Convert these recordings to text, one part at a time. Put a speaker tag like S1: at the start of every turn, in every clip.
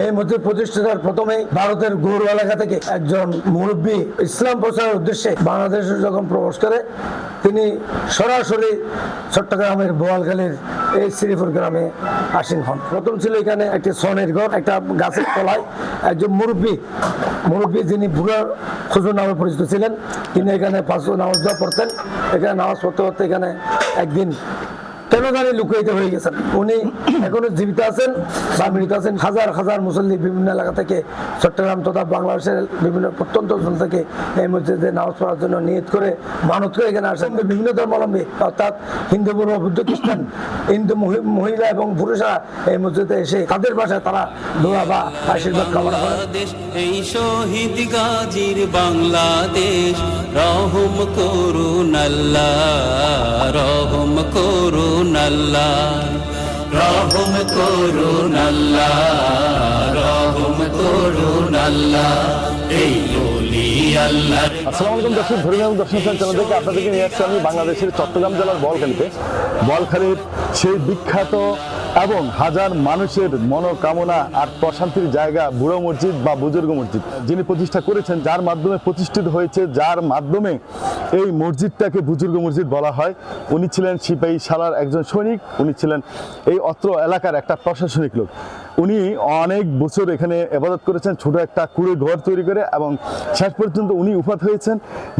S1: এই মসজিদ প্রতিষ্ঠাতার প্রথমে ভারতের গৌর এলাকা থেকে একজন মুরব্বী ইসলাম প্রচারের উদ্দেশ্যে বাংলাদেশে যখন প্রবেশ করে, তিনি সরাসরি চট্টগ্রামের বোয়ালখালীর এই শ্রীপুর গ্রামে আসীন হন। প্রথম ছিল এখানে একটি সনের ঘর, একটা গাছের তলায় একজন মুরব্বী মুরব্বী যিনি বুড়া খুজুর নামে পরিচিত ছিলেন, তিনি এখানে পাঁচ নামাজ দোয়া পড়তেন। এখানে নামাজ পড়তে পড়তে এখানে একদিন কেন জানি লুকাইতে হয়ে গেছেন? উনি এখনও জীবিত আছেন বা মৃত আছেন। হাজার হাজার মুসল্লি বিভিন্ন এলাকা থেকে চট্টগ্রাম তথা বাংলাদেশের বিভিন্ন প্রত্যন্ত অঞ্চল থেকে এই মসজিদে নামাজ পড়ার জন্য নিয়ত করে মানত করে এখানে আসেন। বিভিন্ন ধর্মাবলম্বী, অর্থাৎ হিন্দু মুসলিম বুদ্ধ, খ্রিস্টান, হিন্দু মহিলা এবং পুরুষরা এই মসজিদে এসে তাদের ভাষায় তারা দোয়া বা আশীর্বাদ কামনা
S2: বাংলাদেশ, এই শহীদ গাজীর বাংলাদেশ, রহম করুন আল্লাহ, রহম করুন আল্লাহ রহম করুন আল্লাহ রহম করুন আল্লাহ এই অলি আল্লাহ
S3: আসসালামু আলাইকুম, দর্শক, ধর্মীয় এবং দর্শন চ্যানেল থেকে আপনাদেরকে নিয়ে আসছি আমি বাংলাদেশের চট্টগ্রাম জেলার বলখালিতে। বলখালির সেই বিখ্যাত এবং হাজার মানুষের মনোকামনা আর প্রশান্তির জায়গা বুড়ো মসজিদ বা বুজুর্গ মসজিদ যিনি প্রতিষ্ঠা করেছেন, যার মাধ্যমে প্রতিষ্ঠিত হয়েছে, যার মাধ্যমে এই মসজিদটাকে বুজুর্গ মসজিদ বলা হয়। উনি ছিলেন সিপাহী সালার একজন সৈনিক, উনি ছিলেন এই অত্র এলাকার একটা প্রশাসনিক লোক। উনি অনেক বছর এখানে এবাদত করেছেন, ছোট একটা কুড়ে ঘর তৈরি করে এবং শেষ পর্যন্ত উনি উপাত হয়েছেন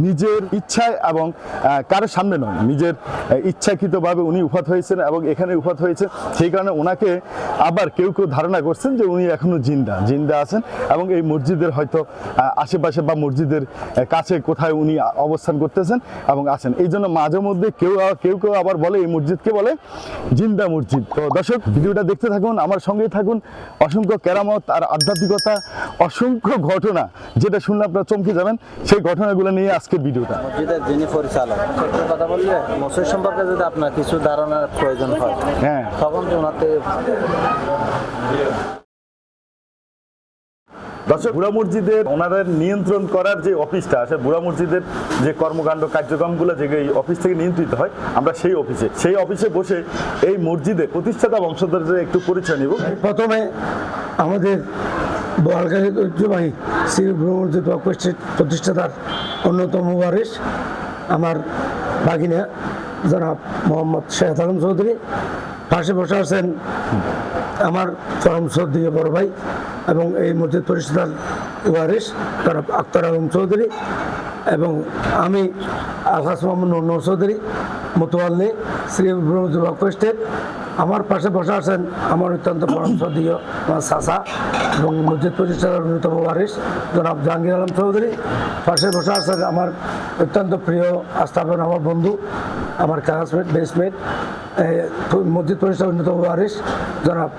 S3: নিজের ইচ্ছায় এবং কারোর সামনে নয়, নিজের ইচ্ছাকৃতভাবে উনি উপাত হয়েছেন এবং এখানে উপাত হয়েছে। সেই কারণে ওনাকে আবার কেউ কেউ ধারণা করছেন যে উনি এখনও জিন্দা জিন্দা আছেন এবং এই মসজিদের হয়তো আশেপাশে বা মসজিদের কাছে কোথায় উনি অবস্থান করতেছেন এবং আছেন। এই জন্য মাঝে মধ্যে কেউ কেউ কেউ আবার বলে এই মসজিদকে বলে জিন্দা মসজিদ। তো দর্শক, ভিডিওটা দেখতে থাকুন, আমার সঙ্গেই থাকুন। অসংখ্য কেরামত আর আধ্যাত্মিকতা, অসংখ্য ঘটনা, যেটা শুনলে আপনারা চমকে যাবেন, সেই ঘটনাগুলো নিয়ে আজকের ভিডিওটা।
S4: মসজিদের যিনি পরিচালক সত্য কথা বললে মসজিদ সম্পর্কে যদি আপনার কিছু ধারণার প্রয়োজন হয়
S3: হ্যাঁ।
S4: তখন ওনাতে
S3: দর্শক, বুড়া মসজিদের ওনাদের নিয়ন্ত্রণ করার যে অফিসটা আছে, বুড়া মসজিদের যে কর্মকাণ্ড কার্যক্রমগুলো যে এই অফিস থেকে নিয়ন্ত্রিত হয়, আমরা সেই অফিসে সেই অফিসে বসে এই মসজিদে প্রতিষ্ঠাতা বংশধরদের একটু পরিচয় নিব।
S1: প্রথমে আমাদের বোয়ালখালীর ঐতিহ্যবাহী শ্রী ব্রহ্মজিৎ প্রতিষ্ঠিত প্রতিষ্ঠাতার অন্যতম ওয়ারিস আমার বাগিনা জনাব মোহাম্মদ শেখ আলম চৌধুরী। পাশে বসে আছেন আমার চরম শ্রদ্ধীয় বড় ভাই এবং এই মসজিদ পরিষদার ওয়ারিস জনাব আক্তার আলম চৌধুরী এবং আমি আকাশ মোহাম্মদ নূর চৌধুরী, মতোয়াল্লি, শ্রী প্রতিষ্ঠিত আমার পাশে বসে আছেন আমার অত্যন্ত পরম শ্রদ্ধীয় আমার চাচা এবং মসজিদ প্রতিষ্ঠার অন্যতম ওয়ারিস জনাব জাহাঙ্গীর আলম চৌধুরী। পাশে বসে আছেন আমার অত্যন্ত প্রিয় আস্থাপন আমার বন্ধু, আমার ক্লাসমেট বেসমেট মসজিদ প্রতিষ্ঠার অন্যতম ওয়ারিস জনাব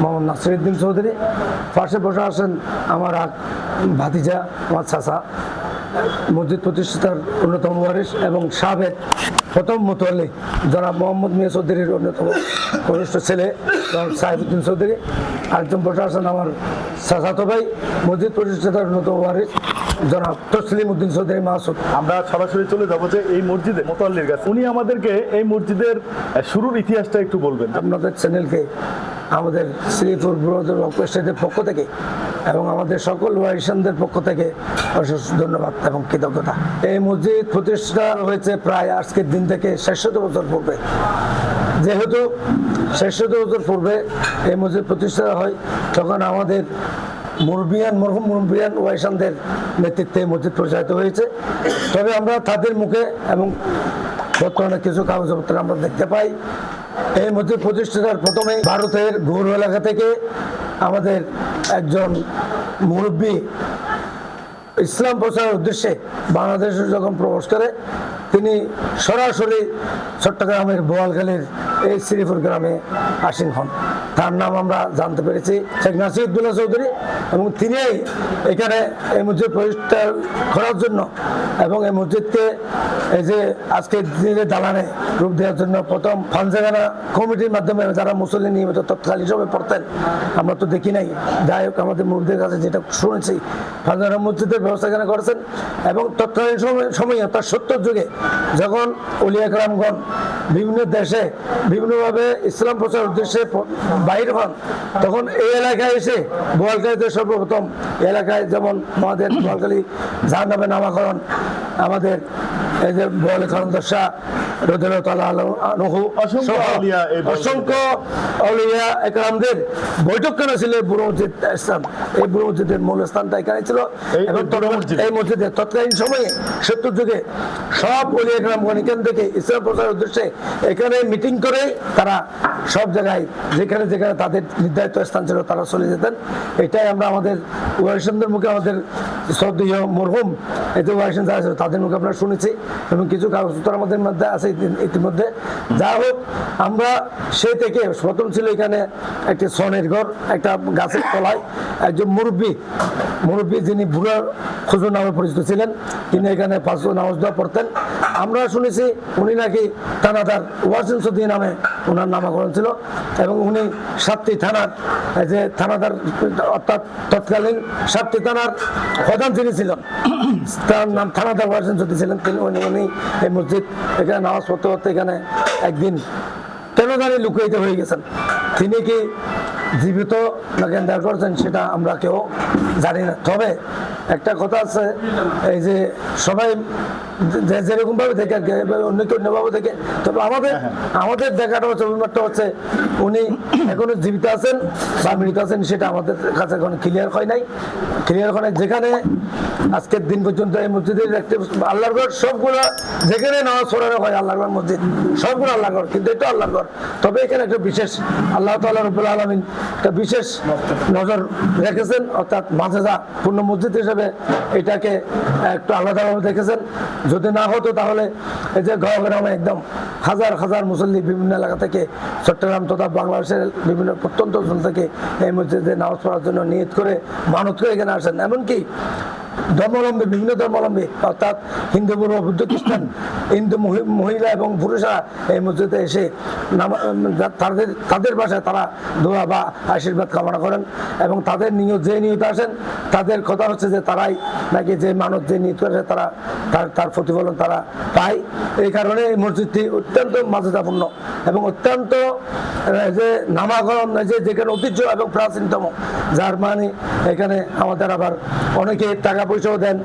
S1: মোহাম্মদ নাসিরুদ্দিন চৌধুরী। পাশে বসে আছেন আমার এক ভাতিজা, আমার চাচা। মসজিদ প্রতিষ্ঠাতার অন্যতম ওয়ারিস এবং সাবেক প্রথম মোতোয়াল্লি যারা মোহাম্মদ মিয়া চৌধুরীর অন্যতম কনিষ্ঠ ছেলে সাহেবুদ্দিন চৌধুরী। আরেকজন বসে আছেন আমার চাচাতো ভাই। মসজিদ প্রতিষ্ঠাতার অন্যতম ওয়ারিস জনাব তসলিম উদ্দিন চৌধুরী মাসুদ।
S3: আমরা সরাসরি চলে যাব যে এই মসজিদে মোতাল্লির কাছে। উনি আমাদেরকে এই মসজিদের শুরুর ইতিহাসটা একটু বলবেন।
S1: আপনাদের চ্যানেলকে আমাদের শ্রীপুর ব্রদর অপেস্টের পক্ষ থেকে এবং আমাদের সকল ওয়ারিসানদের পক্ষ থেকে অশেষ ধন্যবাদ এবং কৃতজ্ঞতা। এই মসজিদ প্রতিষ্ঠা হয়েছে প্রায় আজকের দিন থেকে শেষশত বছর পূর্বে। যেহেতু শেষশত বছর পূর্বে এই মসজিদ প্রতিষ্ঠা হয় তখন আমাদের মুরবিয়ান মরহুম মুরবিয়ান ওয়াইসানদের নেতৃত্বে মসজিদ পরিচালিত হয়েছে। তবে আমরা তাদের মুখে এবং বর্তমানে কিছু কাগজপত্র আমরা দেখতে পাই। এই মসজিদ প্রতিষ্ঠাতার প্রথমে ভারতের গৌর এলাকা থেকে আমাদের একজন মুরব্বী ইসলাম প্রচারের উদ্দেশ্যে বাংলাদেশে যখন প্রবেশ করে তিনি সরাসরি চট্টগ্রামের বোয়ালখালীর এই শ্রীপুর গ্রামে আসীন হন। তার নাম আমরা জানতে পেরেছি শেখ নাসিরুদ্দৌলা চৌধুরী এবং তিনি এখানে এই মসজিদ প্রতিষ্ঠা করার জন্য এবং এই মসজিদকে এই যে আজকে দিনে দালানে রূপ দেওয়ার জন্য প্রথম ফানজাগানা কমিটির মাধ্যমে যারা মুসলিম নিয়মিত তৎকালীন হিসেবে পড়তেন, আমরা তো দেখি নাই। যাই হোক, আমাদের মুরদের কাছে যেটা শুনেছি ফানজাগানা মসজিদের ব্যবস্থা এখানে করেছেন এবং তৎকালীন সময় সময় অর্থাৎ সত্তর যুগে যখন উলিয়াকরামগণ বিভিন্ন দেশে বিভিন্নভাবে ইসলাম প্রচার উদ্দেশ্যে বাইর হন, তখন এই এলাকায় এসে বোয়ালকালীতে সর্বপ্রথম এলাকায় যেমন আমাদের বোয়ালকালী জাহান নামে নামাকরণ আমাদের এই যে বোয়াল খরন্দর শাহ
S3: অসংখ্য
S1: অলিয়া একরামদের বৈঠক কেন ছিল বুড়ো মসজিদ স্থান এই বুড়ো মসজিদের মূল স্থানটা এখানে ছিল।
S3: এই-
S1: এবং
S3: এই
S1: তৎকালীন-
S3: মসজিদে।
S1: তৎকালীন সময়ে সত্তর যুগে সব অলিয়া একরামগণ এখান থেকে ইসলাম প্রচারের উদ্দেশ্যে এখানে মিটিং করে তারা সব জায়গায় যেখানে যেখানে তাদের নির্ধারিত স্থান ছিল তারা চলে যেতেন। এটাই আমরা আমাদের ওয়ারিসনদের মুখে আমাদের শ্রদ্ধেয় মরহুম এতে ওয়ারিসন ছিল তাদের মুখে আমরা শুনেছি। এবং কিছু কাগজপত্র আমাদের মধ্যে আছে ইতিমধ্যে। যা হোক, আমরা সে থেকে প্রথম ছিল এখানে একটি সনের ঘর, একটা গাছের তলায় একজন মুরব্বী মুরব্বী যিনি বুড়া খুজুর নামে পরিচিত ছিলেন, তিনি এখানে পাঁচ নামাজ দোয়া পড়তেন। আমরা শুনেছি উনি নাকি থানাদার ওয়াসিন সদি নামে ওনার নামাকরণ ছিল এবং উনি সাতটি থানার যে থানাদার অর্থাৎ তৎকালীন সাতটি থানার প্রধান তিনি ছিলেন, তার নাম থানাদার ওয়াসিন সদি ছিলেন, তিনি উনি উনি এই মসজিদ। এখানে নামাজ পড়তে পড়তে এখানে একদিন কেন জানি লুকায়িত হয়ে গেছেন। তিনি কি জীবিত না জ্ঞান করছেন সেটা আমরা কেউ জানি না। তবে একটা কথা আছে, এই যে সবাই যেরকম ভাবে দেখে আর কি, অন্য কেউ অন্যভাবে দেখে তবে আমাদের আমাদের দেখাটা হচ্ছে অভিমতটা হচ্ছে উনি এখনও জীবিত আছেন বা মৃত আছেন সেটা আমাদের কাছে এখন ক্লিয়ার হয় নাই। ক্লিয়ার হয় যেখানে আজকের দিন পর্যন্ত এই মসজিদের একটি আল্লাহর ঘর সবগুলো যেখানে নামাজ পড়ানো হয় আল্লাহর মসজিদ সবগুলো আল্লাহর ঘর কিন্তু এটা আল্লাহর ঘর। তবে এখানে একটা বিশেষ আল্লাহ তাল্লাহ রবুল্লা আলমিন একটা বিশেষ নজর রেখেছেন অর্থাৎ মাজেজা পূর্ণ মসজিদ হিসেবে এটাকে একটু আলাদাভাবে দেখেছেন। যদি না হতো তাহলে এই যে গাঁও গ্রামে একদম হাজার হাজার মুসল্লি বিভিন্ন এলাকা থেকে চট্টগ্রাম তথা বাংলাদেশের বিভিন্ন প্রত্যন্ত অঞ্চল থেকে এই মসজিদে নামাজ পড়ার জন্য নিয়ত করে মানত করে এখানে আসেন। এমনকি ধর্মাবলম্বী, বিভিন্ন ধর্মাবলম্বী, অর্থাৎ হিন্দু, পূর্ব বুদ্ধ, খ্রিস্টান, হিন্দু মহিলা এবং পুরুষরা এই মসজিদে এসে তাদের তাদের বাসায় তারা দোয়া বা আশীর্বাদ কামনা করেন এবং তাদের নিয়ত, যে নিয়ত আসেন, তাদের কথা হচ্ছে যে তারাই নাকি যে মানত যে নিয়ত করে তারা তার তার প্রতিফলন তারা পায়। এই কারণে এই মসজিদটি অত্যন্ত মর্যাদাপূর্ণ এবং অত্যন্ত যে নামাকরণ যে যেখানে ঐতিহ্য এবং প্রাচীনতম, যার মানে এখানে আমাদের আবার অনেকে টাকা পয়সাও দেন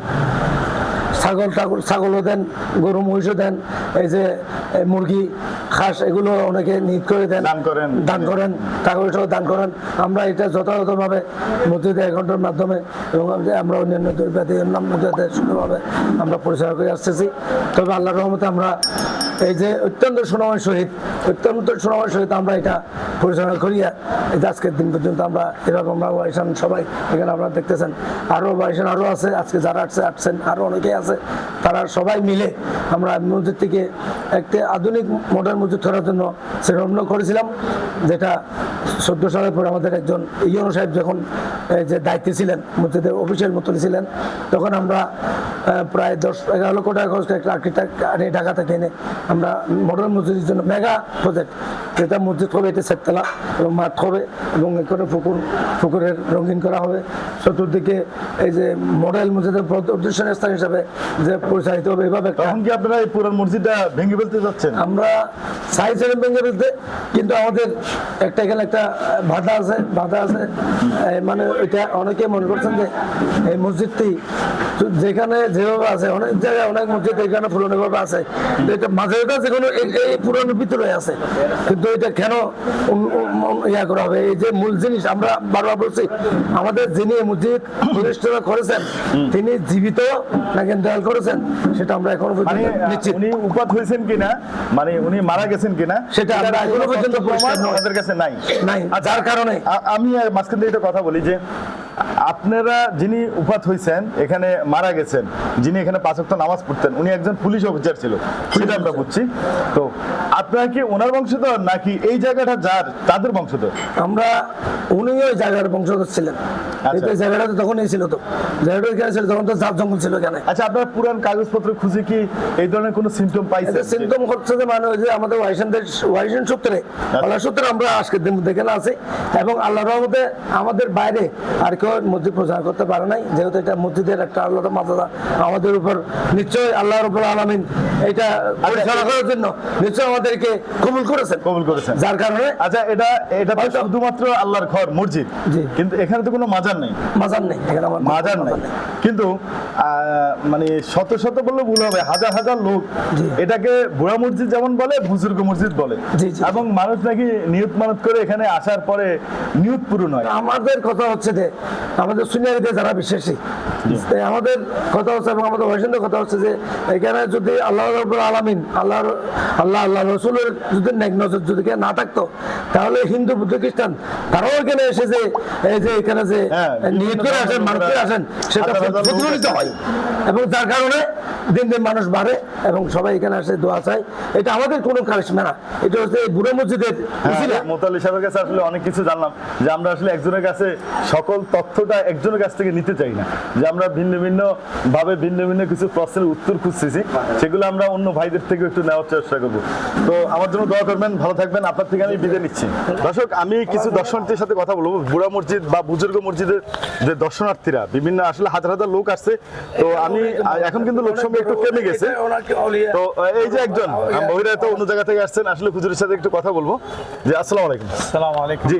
S1: ছাগল ঠাকুর ছাগলও দেন গরু মহিষও দেন এই যে মুরগি খাস এগুলো অনেকে নিত করে দেন
S3: দান করেন।
S1: দান করেন টাকা পয়সাও দান করেন আমরা এটা যথাযথভাবে মসজিদে অ্যাকাউন্টের মাধ্যমে এবং আমরা অন্যান্য দ্রব্যাদি নাম মসজিদে সুন্দরভাবে আমরা পরিচালনা করে আসতেছি তবে আল্লাহর রহমতে আমরা এই যে অত্যন্ত সুনামের সহিত, অত্যন্ত সুনামের সহিত আমরা এটা পরিচালনা করিয়া যে আজকের দিন পর্যন্ত আমরা এরকম আমরা বাইসান সবাই, এখানে আপনারা দেখতেছেন। আরও বাইসান আরও আছে, আজকে যারা আসছে, আসছেন আরও অনেকেই আছে। তারা সবাই মিলে আমরা মসজিদ থেকে একটি আধুনিক মডার্ন মসজিদ করার জন্য চিন্তা করেছিলাম, যেটা চোদ্দ সালের পর আমাদের একজন ইয়নো সাহেব যখন যে দায়িত্বে ছিলেন, মসজিদের অফিসের মতন ছিলেন, তখন আমরা প্রায় দশ, এগারো লক্ষ টাকা খরচ একটা আর্কিটেক্ট ঢাকা থেকে এনে আমরা মডেল মসজিদের জন্য মেগা প্রজেক্ট যেটা মসজিদ হবে এটা সেটতলা এবং মাঠ হবে এবং এখানে পুকুর পুকুরের রঙিন করা হবে। চতুর্দিকে এই যে মডেল মসজিদের প্রদর্শন স্থান হিসাবে যে পরিচালিত হবে এভাবে
S3: তখন কি আপনারা এই পুরান মসজিদটা ভেঙে ফেলতে যাচ্ছেন?
S1: আমরা চাইছিলাম ভেঙে ফেলতে কিন্তু আমাদের একটা এখানে একটা বাধা আছে বাধা আছে। মানে এটা অনেকে মনে করছেন যে এই মসজিদটি যেখানে যেভাবে আছে অনেক জায়গায় অনেক মসজিদ এখানে পুরনো ভাবে আছে। এটা মাঝে মাঝে কোনো এই- পুরনো ভিতরে আছে। কিন্তু এটা কেন ইয়া করা হবে? এই যে মূল জিনিস আমরা বারবার বলছি আমাদের যিনি মসজিদ প্রতিষ্ঠা করেছেন তিনি জীবিত নাকি দয়াল করেছেন? সেটা আমরা এখনও
S3: মানে
S1: পর্যন্ত নিশ্চিত।
S3: উনি উপাত হয়েছেন কিনা? মানে উনি মারা গেছেন কিনা?
S1: সেটা আমরা
S3: এখনও
S1: পর্যন্ত।
S3: আমাদের কাছে নাই।
S1: নাই যার কারণে।
S3: আমি মাঝখান থেকে কথা বলি যে আপনারা যিনি উপাত হয়েছেন এখানে মারা গেছেন যিনি এখানে পাঁচক্ত নামাজ পড়তেন উনি একজন পুলিশ অফিসার ছিল। সেটা আমরা বুঝছি। তো আপনারা কি ওনার বংশধর নাকি এই জায়গাটা যার তাদের বংশধর?
S1: আমরা উনি ওই জায়গার বংশধর ছিলেন।
S3: আচ্ছা।
S1: এই জায়গাটা তো তখনই ছিল তো। জায়গাটা এখানে ছিল তখন তো ঝাপ জঙ্গল ছিল এখানে।
S3: আচ্ছা আপনার পুরান কাগজপত্র খুঁজে কি এই ধরনের কোনো সিমটম পাইছেন?
S1: সিমটম হচ্ছে যে মানে যে আমাদের ওয়াইশনদের ওয়াইশন সূত্রে। আল্লাহ সূত্রে আমরা আজকের দিন দেখে না আছি। এবং আল্লাহ রহমতে আমাদের বাইরে আর কেউ মসজিদ প্রচার করতে পারে নাই। যেহেতু এটা মসজিদের একটা আল্লাহ মাদাদা আমাদের উপর নিশ্চয়ই আল্লাহর উপর আলামিন এটা পরিচালনা করার জন্য নিশ্চয় আমাদেরকে কবুল করেছেন।
S3: কবুল করেছেন।
S1: যার কারণে
S3: আচ্ছা এটা এটা শুধুমাত্র আল্লাহর ঘর মসজিদ? কিন্তু এখানে তো কোনো মাজার নেই।
S1: মাজার নেই এখানে আমার
S3: মাজার নাই। কিন্তু মানে শত শত বললে ভুল হবে হাজার হাজার লোক এটাকে বুড়া মসজিদ যেমন বলে বুজুর্গ মসজিদ বলে। এবং মানুষ নাকি নিয়ত মানত করে এখানে আসার পরে নিয়ত পূরণ হয়।
S1: আমাদের কথা হচ্ছে যে আমাদের সুনিয়ারিতে যারা বিশ্বাসী। আমাদের কথা হচ্ছে এবং আমাদের বৈষ্ণবের কথা হচ্ছে যে এখানে যদি আল্লাহ রব্বুল আলামিন আল্লাহর আল্লাহ আল্লাহ রসুলের যদি নেক নজর যদি কেউ না থাকতো তাহলে হিন্দু বুদ্ধ খ্রিস্টান তারাও এখানে এসে যে এই যে এখানে যে
S3: হ্যাঁ,
S1: করে আসেন মানুষ করে আসেন সেটা
S3: হাজার লোক
S1: প্রতিফলিত হয়। এবং যার কারণে দিন দিন মানুষ বাড়ে এবং সবাই এখানে আসে দোয়া চায়। এটা আমাদের কোনো কারিশমা না। এটা হচ্ছে এই বুড়ো মসজিদের।
S3: হ্যাঁ, মোতালি সাহেবের কাছে আসলে অনেক কিছু জানলাম যে আমরা আসলে একজনের কাছে সকল তথ্যটা একজনের কাছ থেকে নিতে চাই না। যে আমরা ভিন্ন ভিন্ন ভাবে ভিন্ন ভিন্ন কিছু প্রশ্নের উত্তর খুঁজতেছি সেগুলো আমরা অন্য ভাইদের থেকে একটু নেওয়ার চেষ্টা করব। তো আমার জন্য দোয়া করবেন ভালো থাকবেন আপনার থেকে আমি বিদায় নিচ্ছি। দর্শক আমি কিছু দর্শনার্থীর সাথে কথা বলব। বুড়া মসজিদ বা বুজুর্গ মসজিদের যে দর্শনার্থীরা বিভিন্ন আসলে হাজার হাজার লোক আসছে তো আমি এখন কিন্তু লোক সংখ্যা একটু কমে গেছে। তো এই যে একজন মহিলা তো অন্য জায়গা থেকে আসছেন আসলে হুজুরের সাথে একটু কথা বলব। যে আসসালামু আলাইকুম।
S5: সালাম আলাইকুম
S3: জি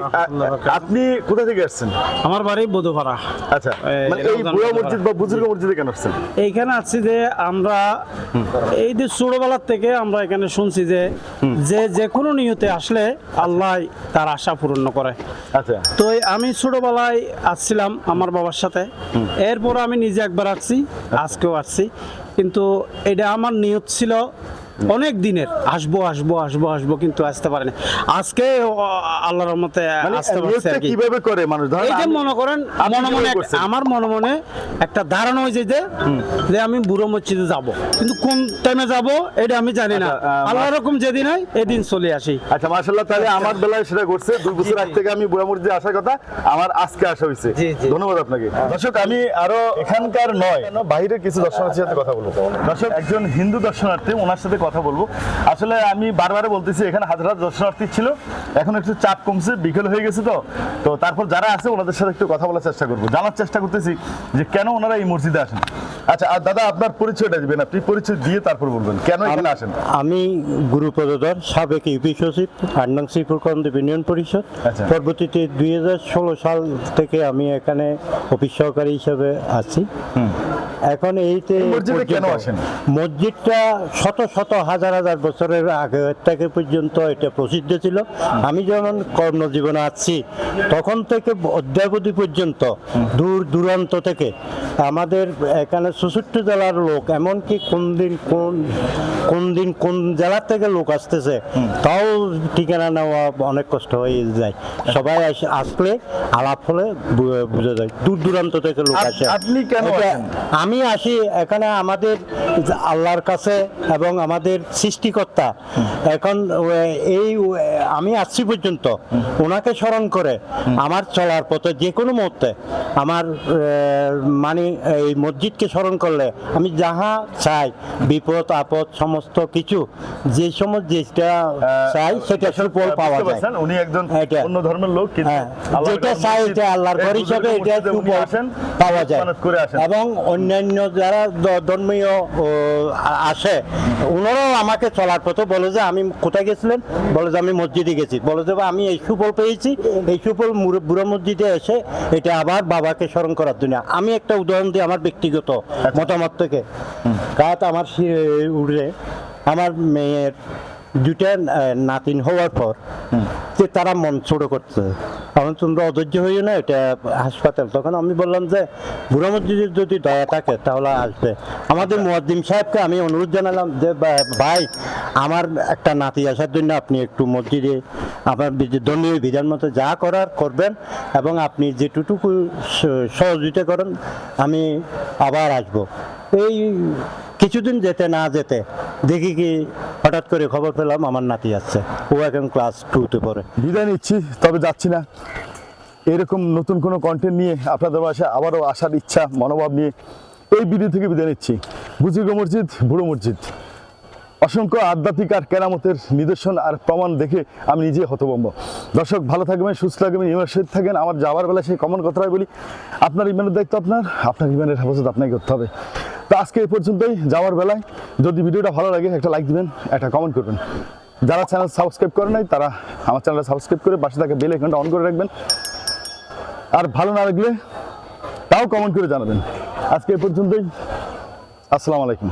S3: আপনি কোথা থেকে আসছেন?
S5: আমার বাড়ি বধুপাড়া
S3: আচ্ছা মানে এই বুড়া মসজিদ বা বুজুর্গ মসজিদে কেন আসছেন?
S5: এইখানে আছি যে আমরা এই যে ছোটবেলার থেকে আমরা এখানে শুনছি যে যে যে কোনো নিয়তে আসলে আল্লাহ তার আশা পূর্ণ করে।
S3: আচ্ছা।
S5: তো আমি ছোটবেলায় আসছিলাম আমার বাবার সাথে। এরপর আমি নিজে একবার আসছি আজকেও আসছি। কিন্তু এটা আমার নিয়ত ছিল অনেক দিনের। আসব আসব আসব আসব কিন্তু আসতে পারেনি আজকে ও, আল্লাহর রহমতে
S3: মানে
S5: আসতে পারছি আর
S3: কীভাবে করে মানুষ?
S5: এই যে মনে করেন মনে মনে? আমার মনে মনে একটা ধারণা হয়েছে যে যে আমি বুড়ো মসজিদে যাব। কিন্তু কোন টাইমে যাব এটা আমি জানি না।
S3: আচ্ছা,
S5: আল্লাহ রকম যেদিন হয় এদিন চলে আসি।
S3: আচ্ছা মাশাআল্লাহ তাহলে আমার বেলায় সেটা করছে দুই বছর আগ থেকে আমি বুড়া মসজিদে আসার কথা আমার আজকে আসা হয়েছে। ধন্যবাদ আপনাকে। দর্শক আমি আরও এখানকার নয়। বাইরের কিছু দর্শনার্থীর সাথে কথা বলব। দর্শক একজন হিন্দু দর্শনার্থী ওনার সাথে কথা বলব। আসলে আমি বারবার বলতেছি এখানে হাজার হাজার দর্শনার্থী ছিল। এখন একটু চাপ কমছে বিকেল হয়ে গেছে তো। তো তারপর যারা আছে ওনাদের সাথে একটু কথা বলার চেষ্টা করব। জানার চেষ্টা করতেছি যে কেন ওনারা এই মসজিদে আসেন? আচ্ছা আর দাদা আপনার পরিচয়টা দিবেন। আপনি পরিচয় দিয়ে তারপর বলবেন কেন এখানে আসেন?
S6: আমি গুরুপদধর সাবেক ইউপি সচিব আন্ডাং শ্রীপুর কন্দীপ ইউনিয়ন পরিষদ।
S3: আচ্ছা।
S6: পরবর্তীতে দুই হাজার ষোলো সাল থেকে আমি এখানে অফিস সহকারী হিসেবে আছি। এখন এইতে মসজিদটা শত শত হাজার হাজার বছরের আগে থেকে পর্যন্ত এটা প্রসিদ্ধ ছিল। আমি যখন কর্মজীবনে আসছি তখন থেকে অদ্যাবধি পর্যন্ত দূর দূরান্ত থেকে আমাদের এখানে চৌষট্টি জেলার লোক এমনকি কোন দিন কোন কোন দিন কোন জেলার থেকে লোক আসতেছে তাও ঠিকানা নেওয়া অনেক কষ্ট হয়ে যায়। সবাই আসলে আলাপ হলে বোঝা যায় দূর দূরান্ত থেকে লোক আসে।
S3: আপনি কেন
S6: আমি আসি এখানে আমাদের আল্লাহর কাছে এবং আমাদের সৃষ্টিকর্তা। এখন এই আমি আসছি পর্যন্ত। ওনাকে স্মরণ করে আমার চলার পথে যে কোনো মুহূর্তে আমার মানে এই মসজিদকে স্মরণ করলে আমি যাহা চাই বিপদ আপদ সমস্ত কিছু যে সময় যেটা চাই সেটা সুফল পাওয়া যায়।
S3: উনি একজন অন্য ধর্মের লোক কিন্তু
S6: হ্যাঁ, যেটা চাই এটা আল্লাহর ঘর হিসাবে এটা সুফল পাওয়া যায়। এবং অন্যান্য যারা ধর্মীয় ও, আ- আসে আমাকে চলার পথে বলে যে আমি কোথায় গেছিলেন? বলে যে আমি মসজিদে গেছি। বলে যে আমি এই সুফল পেয়েছি। এই সুফল বুড়ো মসজিদে এসে এটা আবার বাবাকে স্মরণ করার জন্য। আমি একটা উদাহরণ দিই আমার ব্যক্তিগত মতামত থেকে। কাত আমার উড়ে আমার মেয়ের দুটা নাতিন হওয়ার পর যে তারা মন ছোট করছে। তখন তোমরা অধৈর্য হইও না এটা হাসপাতাল। তখন আমি বললাম যে বুড়া মসজিদের যদি দয়া থাকে তাহলে আসবে। আমাদের মুয়াদ্দিম সাহেবকে আমি অনুরোধ জানালাম যে ভাই আমার একটা নাতি আসার জন্য আপনি একটু মসজিদে আপনার ধর্মীয় বিধান মতো যা করার করবেন এবং আপনি যেটুকু সহযোগিতা করেন আমি আবার আসব। এই কিছুদিন যেতে না যেতে দেখি কি হঠাৎ করে খবর পেলাম আমার নাতি আসছে ও এখন ক্লাস টুতে পড়ে।
S3: বিদায় নিচ্ছি, তবে যাচ্ছি না। এরকম নতুন কোনো কন্টেন্ট নিয়ে আপনাদের বাসায় আবারও আসার ইচ্ছা, মনোভাব নিয়ে এই ভিডিও থেকে বিদায় নিচ্ছি। বুজুর্গ মসজিদ, বুড়ো মসজিদ। অসংখ্য আধ্যাত্মিক আর কেরামতের নিদর্শন আর প্রমাণ দেখে আমি নিজে হতভম্ব। দর্শক, ভালো থাকবেন, সুস্থ থাকবেন ইমানের থাকেন আমার যাওয়ার বেলা সেই কমন কথাই বলি, আপনার ইমানের দায়িত্ব আপনার আপনার ইমানের হেফাজত আপনাকে করতে হবে। তো আজকে এই পর্যন্তই, যাওয়ার বেলায়। যদি ভিডিওটা ভালো লাগে, একটা লাইক দিবেন, একটা কমেন্ট করবেন। যারা চ্যানেল সাবস্ক্রাইব করে নাই, তারা আমার চ্যানেলটা সাবস্ক্রাইব করে পাশে থাকা বেল আইকনটা অন করে রাখবেন। আর ভালো না লাগলে তাও কমেন্ট করে জানাবেন। আজকে এই পর্যন্তই। আসসালামু আলাইকুম।